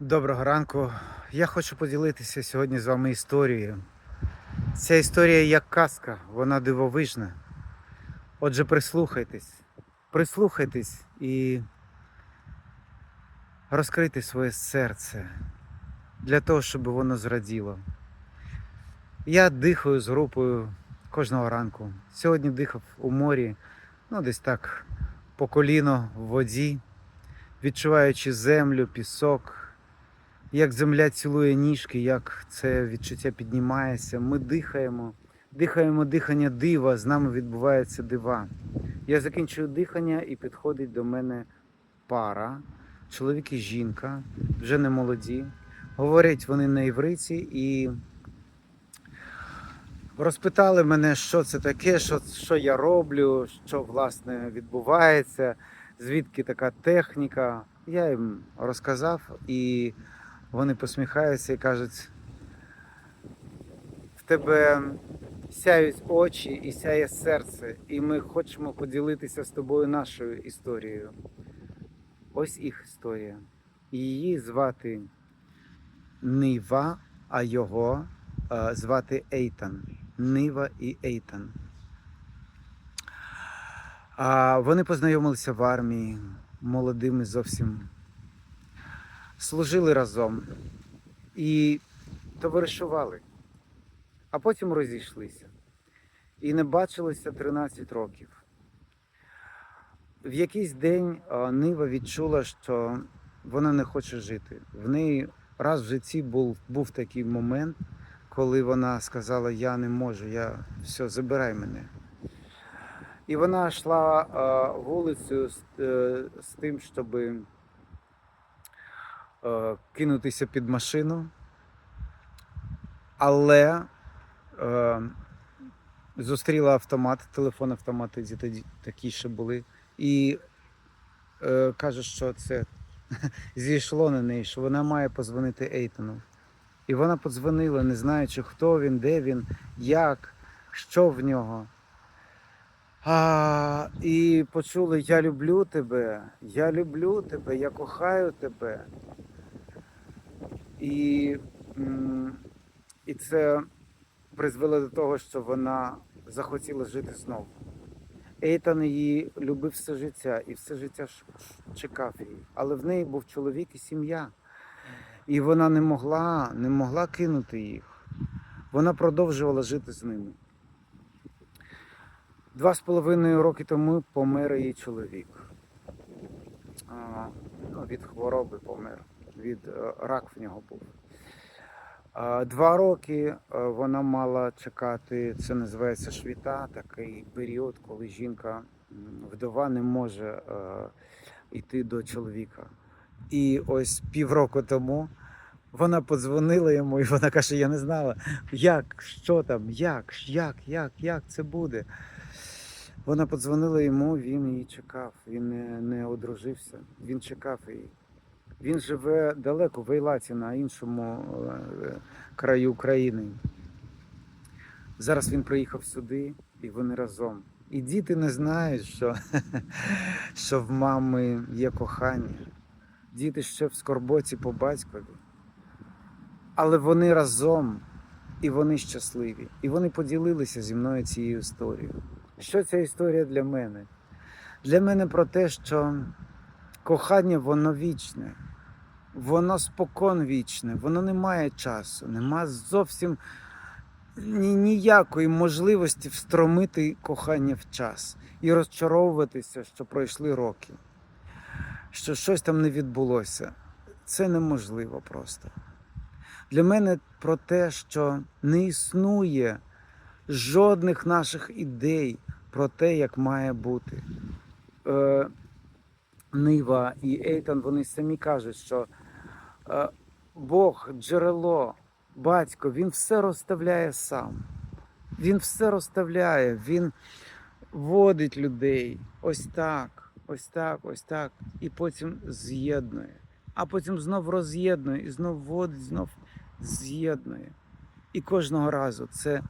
Доброго ранку. Я хочу поділитися сьогодні з вами історією. Ця історія як казка, вона дивовижна. Отже, прислухайтесь, прислухайтесь і розкрийте своє серце для того, щоб воно зраділо. Я дихаю з групою кожного ранку. Сьогодні дихав у морі, ну десь так по коліно в воді, відчуваючи землю, пісок як земля цілує ніжки, як це відчуття піднімається. Ми дихаємо, дихаємо дихання дива, з нами відбуваються дива. Я закінчую дихання і підходить до мене пара, чоловік і жінка, вже не молоді. Говорять вони на івриці і розпитали мене, що це таке, що, що я роблю, що власне відбувається, звідки така техніка. Я їм розказав і вони посміхаються і кажуть, в тебе сяють очі і сяє серце, і ми хочемо поділитися з тобою нашою історією. Ось їх історія. Її звати Нива, а його е, звати Ейтан. Нива і Ейтан. А вони познайомилися в армії молодими зовсім служили разом і товаришували, а потім розійшлися. І не бачилися 13 років. В якийсь день Нива відчула, що вона не хоче жити. В неї раз в житті був, був такий момент, коли вона сказала: Я не можу, я все, забирай мене. І вона йшла вулицею з, е, з тим, щоби кинутися під машину, але е, зустріла автомат, телефон автомати тоді такі ще були, і е, каже, що це зійшло на неї, що вона має позвонити Ейтону. І вона подзвонила, не знаючи, хто він, де він, як, що в нього. А, і почули: Я люблю тебе, я люблю тебе, я кохаю тебе. І, і це призвело до того, що вона захотіла жити знову. Ейтан її любив все життя і все життя чекав її. Але в неї був чоловік і сім'я. І вона не могла, не могла кинути їх. Вона продовжувала жити з ними. Два з половиною роки тому помер її чоловік. А, ну, від хвороби помер, від е, рак в нього був. Два роки е, вона мала чекати, це називається швіта, такий період, коли жінка вдова не може е, йти до чоловіка. І ось півроку тому вона подзвонила йому, і вона каже: Я не знала, як, що там, як, як, як, як це буде. Вона подзвонила йому, він її чекав, він не, не одружився, він чекав її. Він живе далеко в Ейлаті, на іншому е, краю України. Зараз він приїхав сюди, і вони разом. І діти не знають, що, що в мами є кохання. Діти ще в скорботі по батькові. Але вони разом і вони щасливі. І вони поділилися зі мною цією історією. Що ця історія для мене? Для мене про те, що кохання воно вічне, воно спокон вічне, воно не має часу, нема зовсім ні, ніякої можливості встромити кохання в час і розчаровуватися, що пройшли роки, що щось там не відбулося. Це неможливо просто. Для мене про те, що не існує жодних наших ідей про те, як має бути. Нива і Ейтан вони самі кажуть, що е, Бог, джерело, батько, він все розставляє сам. Він все розставляє, він водить людей ось так, ось так, ось так, і потім з'єднує. А потім знов роз'єднує і знов водить, знов з'єднує. І кожного разу це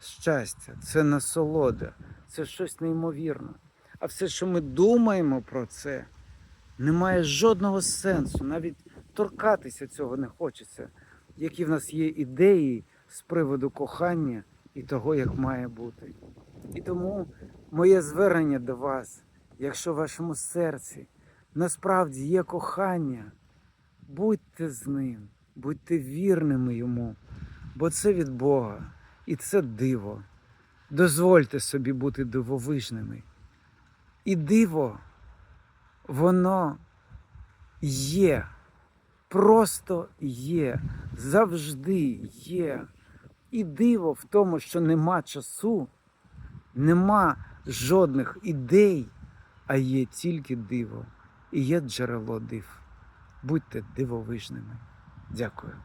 щастя, це насолода, це щось неймовірне. А все, що ми думаємо про це, не має жодного сенсу. Навіть торкатися цього не хочеться, які в нас є ідеї з приводу кохання і того, як має бути. І тому моє звернення до вас, якщо в вашому серці насправді є кохання, будьте з ним, будьте вірними йому, бо це від Бога і це диво. Дозвольте собі бути дивовижними. І диво, воно є, просто є, завжди є. І диво в тому, що нема часу, нема жодних ідей, а є тільки диво. І є джерело див. Будьте дивовижними. Дякую.